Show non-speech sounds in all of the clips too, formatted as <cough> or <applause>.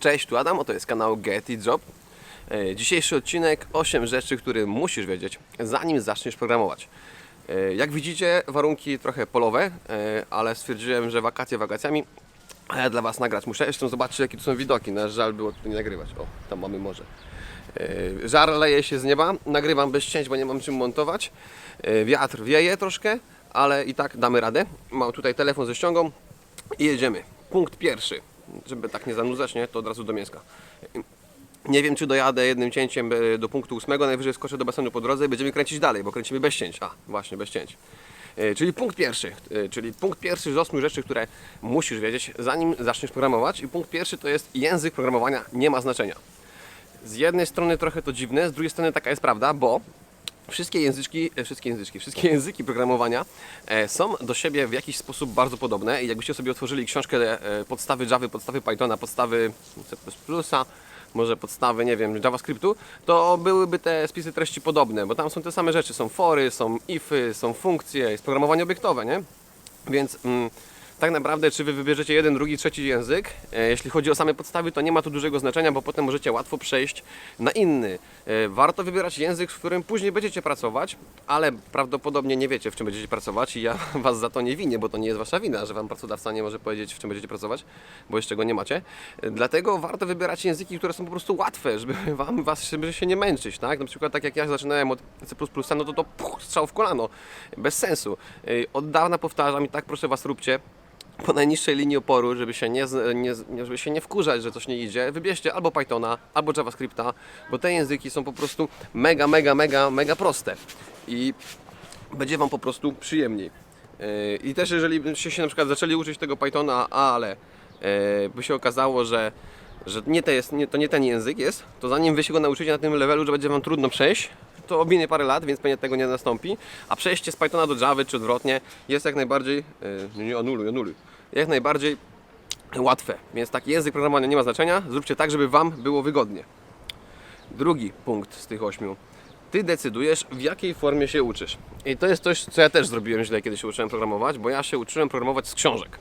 Cześć, tu Adam, oto jest kanał Get It Job. E, Dzisiejszy odcinek 8 rzeczy, które musisz wiedzieć, zanim zaczniesz programować. E, Jak widzicie, warunki trochę polowe, e, ale stwierdziłem, że wakacje wakacjami, a ja dla Was nagrać muszę. Zresztą zobaczcie, jakie tu są widoki. Nasz żal było tu nie nagrywać. O, tam mamy morze. Żar leje się z nieba, nagrywam bez cięć, bo nie mam czym montować. Wiatr wieje troszkę, ale i tak damy radę. Mam tutaj telefon ze ściągą i jedziemy. Punkt pierwszy. Żeby tak nie zanudzać, nie, to od razu do mięska. Nie wiem, czy dojadę jednym cięciem e, do punktu ósmego, najwyżej skoczę do basenu po drodze i będziemy kręcić dalej, bo kręcimy bez cięć. A, właśnie, bez cięć. E, Czyli punkt pierwszy, e, czyli punkt pierwszy z osmu rzeczy, które musisz wiedzieć, zanim zaczniesz programować. I punkt pierwszy to jest język programowania nie ma znaczenia. Z jednej strony trochę to dziwne, z drugiej strony taka jest prawda, bo wszystkie języczki, e, wszystkie języczki, wszystkie <laughs> języki programowania e, są do siebie w jakiś sposób bardzo podobne i jakbyście sobie otworzyli książkę e, podstawy Java, podstawy Pythona, podstawy C++, może podstawy, nie wiem, JavaScriptu, to byłyby te spisy treści podobne, bo tam są te same rzeczy, są fory, są ify, są funkcje, jest programowanie obiektowe, nie? Więc mm, tak naprawdę, czy wy wybierzecie jeden, drugi, trzeci język, e, jeśli chodzi o same podstawy, to nie ma tu dużego znaczenia, bo potem możecie łatwo przejść na inny. E, Warto wybierać język, w którym później będziecie pracować, ale prawdopodobnie nie wiecie, w czym będziecie pracować i ja <laughs> was za to nie winię, bo to nie jest wasza wina, że wam pracodawca nie może powiedzieć, w czym będziecie pracować, bo jeszcze go nie macie. E, Dlatego warto wybierać języki, które są po prostu łatwe, żeby <laughs> wam was żeby się nie męczyć, tak? Na przykład tak jak ja zaczynałem od C++, no to to puch, strzał w kolano, bez sensu. Od dawna powtarzam i tak proszę was róbcie, po najniższej linii oporu, żeby się nie, nie, żeby się nie wkurzać, że coś nie idzie, wybierzcie albo Pythona, albo JavaScripta, bo te języki są po prostu mega, mega, mega, mega proste i będzie Wam po prostu przyjemniej. Yy, I też jeżeli byście się na przykład zaczęli uczyć tego Pythona, ale yy, by się okazało, że, że nie to, jest, nie, to nie ten język jest, to zanim Wy się go nauczycie na tym levelu, że będzie Wam trudno przejść, to minie parę lat, więc pewnie tego nie nastąpi. A przejście z Pythona do Java czy odwrotnie jest jak najbardziej. Yy, nie anuluj, anuluj. Jak najbardziej łatwe. Więc taki język programowania nie ma znaczenia. Zróbcie tak, żeby Wam było wygodnie. Drugi punkt z tych ośmiu. Ty decydujesz, w jakiej formie się uczysz. I to jest coś, co ja też zrobiłem źle, kiedy się uczyłem programować, bo ja się uczyłem programować z książek.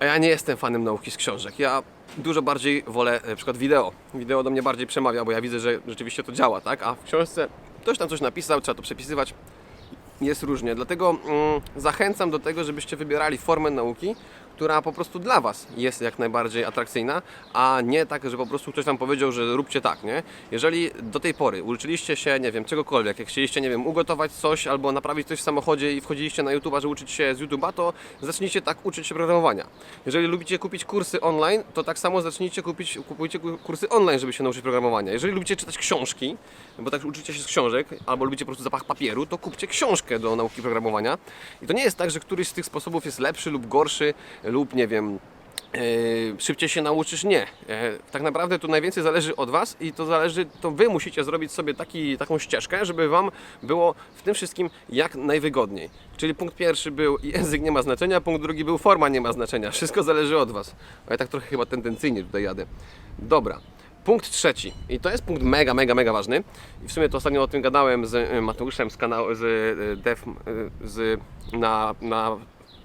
A ja nie jestem fanem nauki z książek. Ja dużo bardziej wolę na przykład wideo. Wideo do mnie bardziej przemawia, bo ja widzę, że rzeczywiście to działa, tak? A w książce ktoś tam coś napisał, trzeba to przepisywać. Jest różnie. Dlatego mm, zachęcam do tego, żebyście wybierali formę nauki, która po prostu dla Was jest jak najbardziej atrakcyjna, a nie tak, że po prostu ktoś Wam powiedział, że róbcie tak, nie? Jeżeli do tej pory uczyliście się, nie wiem, czegokolwiek, jak chcieliście, nie wiem, ugotować coś albo naprawić coś w samochodzie i wchodziliście na YouTube'a, że uczyć się z YouTube'a, to zacznijcie tak uczyć się programowania. Jeżeli lubicie kupić kursy online, to tak samo zacznijcie kupić, kupujcie ku- kursy online, żeby się nauczyć programowania. Jeżeli lubicie czytać książki, bo tak uczycie się z książek, albo lubicie po prostu zapach papieru, to kupcie książkę do nauki programowania. I to nie jest tak, że któryś z tych sposobów jest lepszy lub gorszy, lub nie wiem, Yy, szybciej się nauczysz? Nie. E, tak naprawdę to najwięcej zależy od Was i to zależy, to Wy musicie zrobić sobie taki, taką ścieżkę, żeby Wam było w tym wszystkim jak najwygodniej. Czyli punkt pierwszy był <laughs> język nie ma znaczenia, punkt drugi był forma nie ma znaczenia. Wszystko zależy od Was. A ja tak trochę chyba tendencyjnie tutaj jadę. Dobra. Punkt trzeci. I to jest punkt mega, mega, mega ważny. I w sumie to ostatnio o tym gadałem z y, Mateuszem z kanału, z y, z, na, na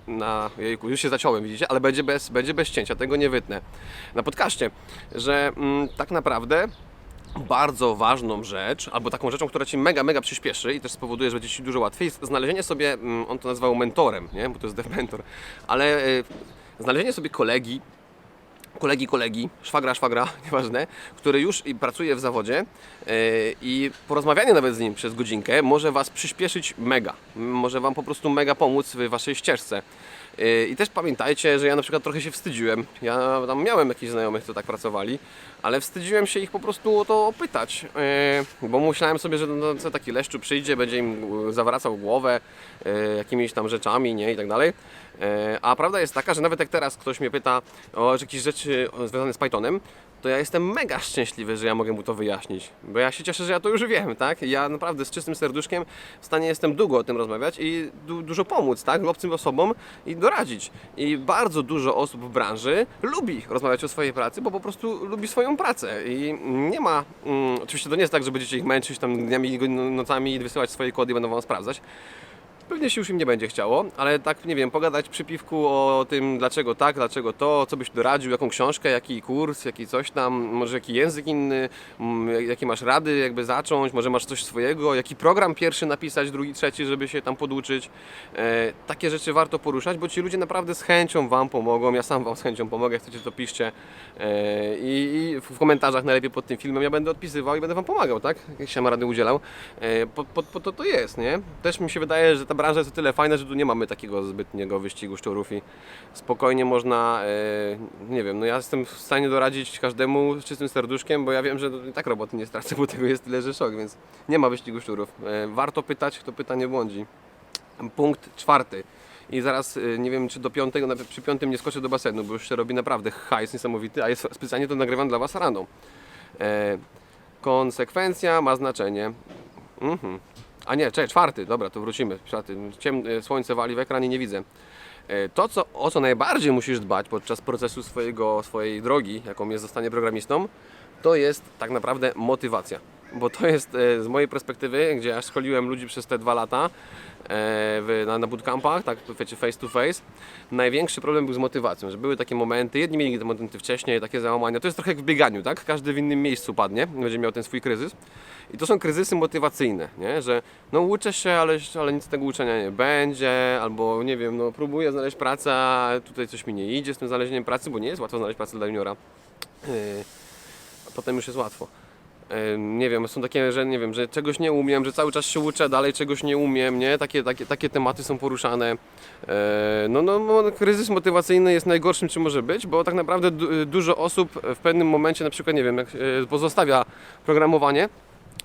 na. Jejku, już się zaciąłem, widzicie, ale będzie bez, będzie bez cięcia, tego nie wytnę. Na podcaście, że mm, tak naprawdę bardzo ważną rzecz, albo taką rzeczą, która Ci mega, mega przyspieszy i też spowoduje, że będzie Ci dużo łatwiej, jest znalezienie sobie, mm, on to nazywał mentorem, nie? bo to jest dev mentor, ale y, znalezienie sobie kolegi, kolegi, kolegi, szwagra, szwagra, <laughs> nieważne, który już pracuje w zawodzie yy, i porozmawianie nawet z nim przez godzinkę może Was przyspieszyć mega. Może Wam po prostu mega pomóc w Waszej ścieżce. Yy, I też pamiętajcie, że ja na przykład trochę się wstydziłem. Ja tam miałem jakichś znajomych, co tak pracowali, ale wstydziłem się ich po prostu o to pytać, yy, bo myślałem sobie, że no, taki leszczu przyjdzie, będzie im yy, zawracał głowę jakimiś tam rzeczami, nie, i tak dalej. A prawda jest taka, że nawet jak teraz ktoś mnie pyta o jakieś rzeczy związane z Pythonem, to ja jestem mega szczęśliwy, że ja mogę mu to wyjaśnić. Bo ja się cieszę, że ja to już wiem, tak? Ja naprawdę z czystym serduszkiem w stanie jestem długo o tym rozmawiać i du- dużo pomóc, tak? Obcym osobom i doradzić. I bardzo dużo osób w branży lubi rozmawiać o swojej pracy, bo po prostu lubi swoją pracę. I nie ma. Mm, oczywiście to nie jest tak, że będziecie ich męczyć tam dniami i nocami i wysyłać swoje kody i będą wam sprawdzać. Pewnie się już im nie będzie chciało, ale tak, nie wiem, pogadać przy piwku o tym, dlaczego tak, dlaczego to, co byś doradził, jaką książkę, jaki kurs, jaki coś tam, może jaki język inny, mm, jakie masz rady, jakby zacząć, może masz coś swojego, jaki program pierwszy napisać, drugi, trzeci, żeby się tam poduczyć. E, takie rzeczy warto poruszać, bo ci ludzie naprawdę z chęcią Wam pomogą, ja sam Wam z chęcią pomogę, chcecie to piszcie e, i, i w komentarzach najlepiej pod tym filmem ja będę odpisywał i będę Wam pomagał, tak? Jak się ma rady udzielał. E, po, po, po to to jest, nie? Też mi się wydaje, że ta branża jest o tyle fajna, że tu nie mamy takiego zbytniego wyścigu szczurów i spokojnie można, e, nie wiem, no ja jestem w stanie doradzić każdemu z czystym serduszkiem, bo ja wiem, że tak roboty nie stracę, bo tego jest tyle, że szok, więc nie ma wyścigu szczurów. E, warto pytać, kto pyta nie błądzi. Punkt czwarty. I zaraz y, nie wiem, czy do piątego, przy piątym nie skoczę do basenu, bo już się robi naprawdę hajs niesamowity, a jest specjalnie to nagrywam dla Was rano. E, konsekwencja ma znaczenie. Mhm. A nie, czekaj, czwarty, dobra, to wrócimy. Ciem, e, słońce wali w ekran i nie widzę. E, To, co, o co najbardziej musisz dbać podczas procesu swojego, swojej drogi, jaką jest zostanie programistą, to jest tak naprawdę motywacja. Bo to jest e, z mojej perspektywy, gdzie ja szkoliłem ludzi przez te dwa lata e, na, bootcampach, tak wiecie, face to face, największy problem był z motywacją, że były takie momenty, jedni mieli te momenty wcześniej, takie załamania, to jest trochę jak w bieganiu, tak? Każdy w innym miejscu padnie, będzie miał ten swój kryzys. I to są kryzysy motywacyjne, nie? że no uczę się, ale, ale nic z tego uczenia nie będzie, albo nie wiem, no próbuję znaleźć pracę, a tutaj coś mi nie idzie z tym znalezieniem pracy, bo nie jest łatwo znaleźć pracę dla juniora. A potem już jest łatwo. Nie wiem, są takie, że nie wiem, że czegoś nie umiem, że cały czas się uczę, dalej czegoś nie umiem, nie? Takie, takie, takie tematy są poruszane. Yy, No, no, no, kryzys motywacyjny jest najgorszym, czym może być, bo tak naprawdę du- dużo osób w pewnym momencie, na przykład, nie wiem, yy, pozostawia programowanie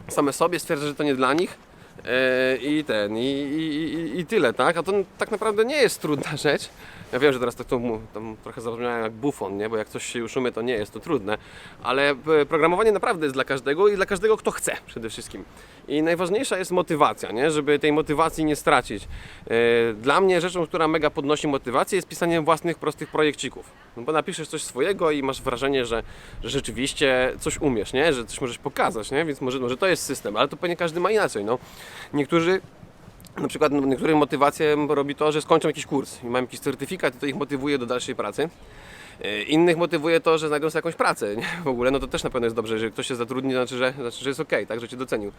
same sobie, stwierdza, że to nie dla nich. Yy, I ten, i, i, i, i tyle, tak? A to tak naprawdę nie jest trudna <laughs> rzecz. Ja wiem, że teraz tak to tam trochę zabrzmiałem jak bufon, nie? bo jak coś się już umie, to nie jest to trudne, ale e, programowanie naprawdę jest dla każdego i dla każdego, kto chce przede wszystkim. I najważniejsza jest motywacja, nie? żeby tej motywacji nie stracić. E, Dla mnie rzeczą, która mega podnosi motywację jest pisanie własnych, prostych projekcików. No bo napiszesz coś swojego i masz wrażenie, że, że rzeczywiście coś umiesz, nie? że coś możesz pokazać, nie? więc może, może to jest system, ale to pewnie każdy ma inaczej. No. Niektórzy na przykład no, niektórym motywację robi to, że skończą jakiś kurs i mają jakiś certyfikat i to ich motywuje do dalszej pracy. E, Innych motywuje to, że znajdą sobie jakąś pracę. Nie? W ogóle, no to też na pewno jest dobrze, że ktoś się zatrudni, znaczy, że, znaczy, że jest ok, tak, że cię docenił.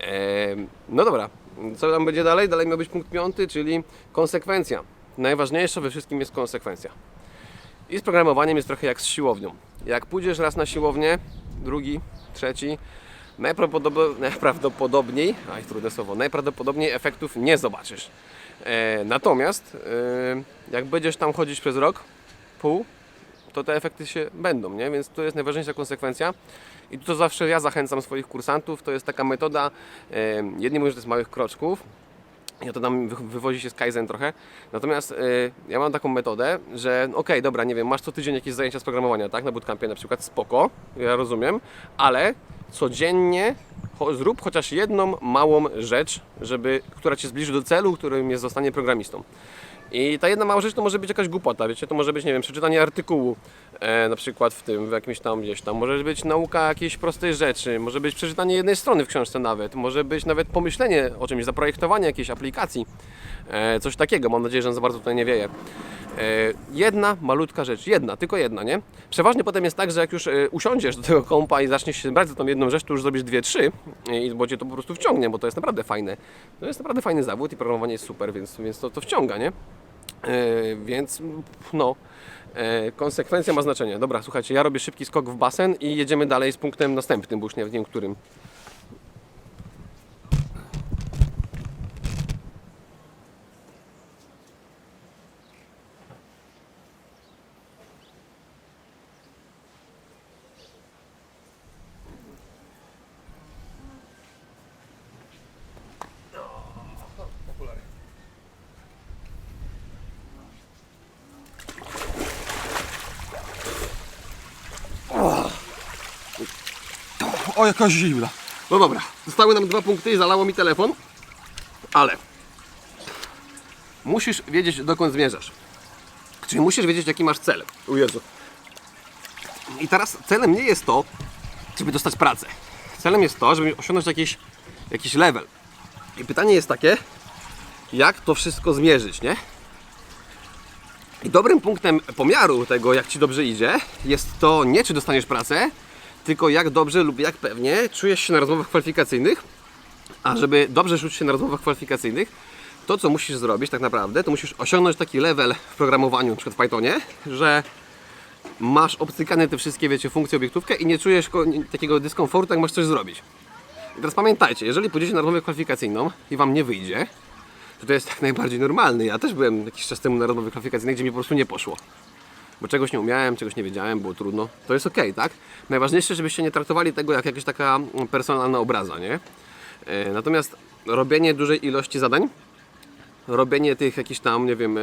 E, no dobra, co tam będzie dalej? Dalej miał być punkt piąty, czyli konsekwencja. Najważniejsze we wszystkim jest konsekwencja. I z programowaniem jest trochę jak z siłownią. Jak pójdziesz raz na siłownię, drugi, trzeci, najprawdopodobniej, aj trudne słowo, najprawdopodobniej efektów nie zobaczysz. E, natomiast e, jak będziesz tam chodzić przez rok, pół, to te efekty się będą, nie? Więc to jest najważniejsza konsekwencja. I to zawsze ja zachęcam swoich kursantów. To jest taka metoda, e, jedni mówią, że to jest małych kroczków, ja to tam wy- wywozi się z Kaizen trochę. Natomiast y, ja mam taką metodę, że okej, dobra, nie wiem, masz co tydzień jakieś zajęcia z programowania, tak? Na bootcampie na przykład, spoko, ja rozumiem, ale codziennie zrób chociaż jedną małą rzecz, żeby, która Cię zbliży do celu, którym jest zostanie programistą. I ta jedna mała rzecz to może być jakaś głupota, wiecie, to może być, nie wiem, przeczytanie artykułu e, na przykład w tym, w jakimś tam gdzieś tam, może być nauka jakiejś prostej rzeczy, może być przeczytanie jednej strony w książce nawet, może być nawet pomyślenie o czymś, zaprojektowanie jakiejś aplikacji, e, coś takiego, mam nadzieję, że za bardzo tutaj nie wieje. E, jedna malutka rzecz, jedna, tylko jedna, nie? Przeważnie potem jest tak, że jak już e, usiądziesz do tego kompa i zaczniesz się brać za tą jedną rzecz, to już zrobisz dwie, trzy, i bo cię to po prostu wciągnie, bo to jest naprawdę fajne. To jest naprawdę fajny zawód i programowanie jest super, więc, więc to, to wciąga, nie? E, więc no, e, konsekwencja ma znaczenie. Dobra, słuchajcie, ja robię szybki skok w basen i jedziemy dalej z punktem następnym, bo już nie wiem którym. O, jakaś zimna. No dobra, zostały nam dwa punkty i zalało mi telefon, ale musisz wiedzieć, dokąd zmierzasz. Czyli musisz wiedzieć, jaki masz cel. O Jezu. I teraz celem nie jest to, żeby dostać pracę. Celem jest to, żeby osiągnąć jakiś, jakiś level. I pytanie jest takie, jak to wszystko zmierzyć, nie? I dobrym punktem pomiaru tego, jak Ci dobrze idzie, jest to nie czy dostaniesz pracę, tylko jak dobrze lub jak pewnie czujesz się na rozmowach kwalifikacyjnych. A żeby dobrze czuć się na rozmowach kwalifikacyjnych, to co musisz zrobić tak naprawdę, to musisz osiągnąć taki level w programowaniu, przykład w Pythonie, że masz obcykane te wszystkie, wiecie, funkcje obiektówkę i nie czujesz takiego dyskomfortu, jak masz coś zrobić. I teraz pamiętajcie, jeżeli pójdziecie na rozmowę kwalifikacyjną i Wam nie wyjdzie, to to jest jak najbardziej normalne. Ja też byłem jakiś czas temu na rozmowie kwalifikacyjnej, gdzie mi po prostu nie poszło. Bo czegoś nie umiałem, czegoś nie wiedziałem, było trudno. To jest ok, tak? Najważniejsze, żebyście nie traktowali tego jak jakaś taka personalna obraza, nie? E, Natomiast robienie dużej ilości zadań, robienie tych jakichś tam, nie wiem, e,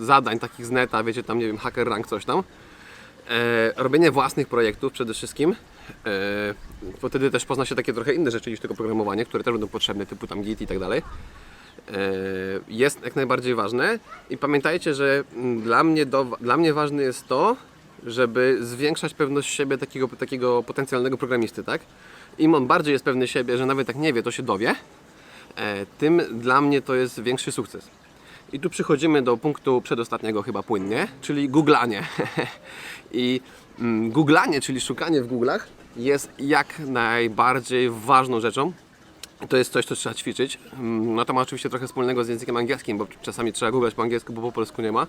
zadań takich z neta, wiecie, tam, nie wiem, hacker rank, coś tam, e, robienie własnych projektów przede wszystkim, e, bo wtedy też pozna się takie trochę inne rzeczy niż tylko programowanie, które też będą potrzebne, typu tam Git i tak dalej. E, Jest jak najbardziej ważne i pamiętajcie, że mm, dla mnie, do, dla mnie ważne jest to, żeby zwiększać pewność siebie takiego, takiego potencjalnego programisty, tak? Im on bardziej jest pewny siebie, że nawet jak nie wie, to się dowie, e, tym dla mnie to jest większy sukces. I tu przychodzimy do punktu przedostatniego chyba płynnie, czyli googlanie. <laughs> I mm, googlanie, czyli szukanie w Google'ach jest jak najbardziej ważną rzeczą. To jest coś, co trzeba ćwiczyć. Mm, No to ma oczywiście trochę wspólnego z językiem angielskim, bo czasami trzeba googlać po angielsku, bo po polsku nie ma.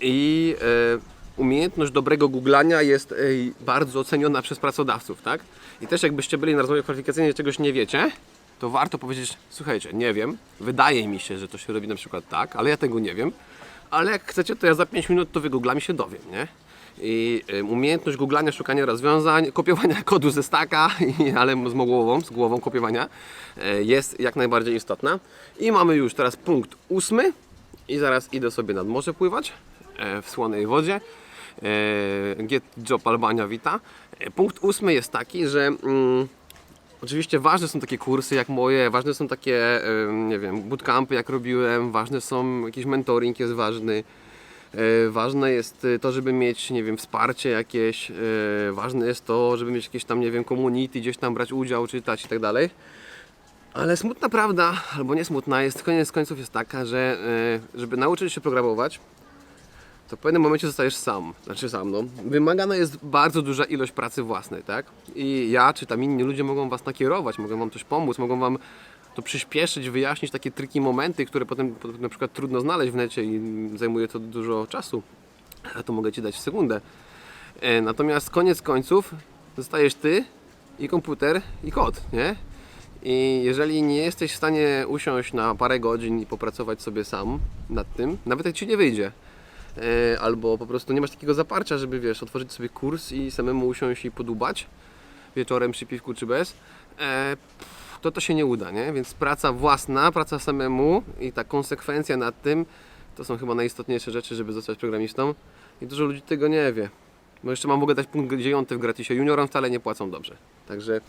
I e, umiejętność dobrego googlania jest e, bardzo ceniona przez pracodawców, tak? I też jakbyście byli na rozmowie kwalifikacyjnej, czegoś nie wiecie, to warto powiedzieć, słuchajcie, nie wiem, wydaje mi się, że to się robi na przykład tak, ale ja tego nie wiem, ale jak chcecie, to ja za 5 minut to wygooglam i się dowiem, nie? I umiejętność googlania, szukania rozwiązań, kopiowania <laughs> kodu ze staka, ale z głową, z głową kopiowania y, jest jak najbardziej istotna. I mamy już teraz punkt ósmy i zaraz idę sobie nad morze pływać e, w słonej wodzie. E, Get Job Albania Vita. E, Punkt ósmy jest taki, że mm, Oczywiście ważne są takie kursy jak moje, ważne są takie, nie wiem, bootcampy jak robiłem, ważne są, jakiś mentoring jest ważny. E, Ważne jest e, to, żeby mieć, nie wiem, wsparcie jakieś, e, ważne jest to, żeby mieć jakieś tam, nie wiem, community, gdzieś tam brać udział, czytać i tak dalej. Ale smutna prawda, albo nie smutna, jest koniec końców jest taka, że żeby nauczyć się programować, to w pewnym momencie zostajesz sam, znaczy sam, no. Wymagana jest bardzo duża ilość pracy własnej, tak? I ja, czy tam inni ludzie mogą Was nakierować, mogą Wam coś pomóc, mogą Wam to przyspieszyć, wyjaśnić takie triki momenty, które potem, na przykład trudno znaleźć w necie i zajmuje to dużo czasu. A to mogę Ci dać w sekundę. E, Natomiast koniec końców zostajesz Ty i komputer i kod, nie? I jeżeli nie jesteś w stanie usiąść na parę godzin i popracować sobie sam nad tym, nawet jak Ci nie wyjdzie, e, albo po prostu nie masz takiego zaparcia, żeby wiesz, otworzyć sobie kurs i samemu usiąść i podubać wieczorem przy piwku czy bez, e, to to się nie uda, nie? Więc praca własna, praca samemu i ta konsekwencja nad tym, to są chyba najistotniejsze rzeczy, żeby zostać programistą i dużo ludzi tego nie wie. Bo jeszcze mam mogę dać punkt dziewiąty w gratisie. Juniorom wcale nie płacą dobrze. Także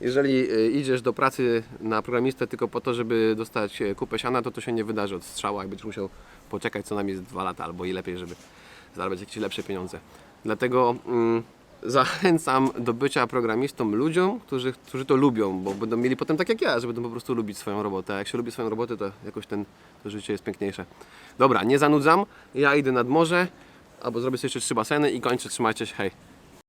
jeżeli e, idziesz do pracy na programistę tylko po to, żeby dostać e, kupę siana, to to się nie wydarzy od strzała i będziesz musiał poczekać co najmniej dwa lata albo i lepiej, żeby zarabiać jakieś lepsze pieniądze. Dlatego mm, zachęcam do bycia programistą ludziom, którzy, którzy to lubią, bo będą mieli potem tak jak ja, że będą po prostu lubić swoją robotę. A jak się lubi swoją robotę, to jakoś ten, to życie jest piękniejsze. Dobra, nie zanudzam. Ja idę nad morze, albo zrobię sobie jeszcze trzy baseny i kończę. Trzymajcie się, hej.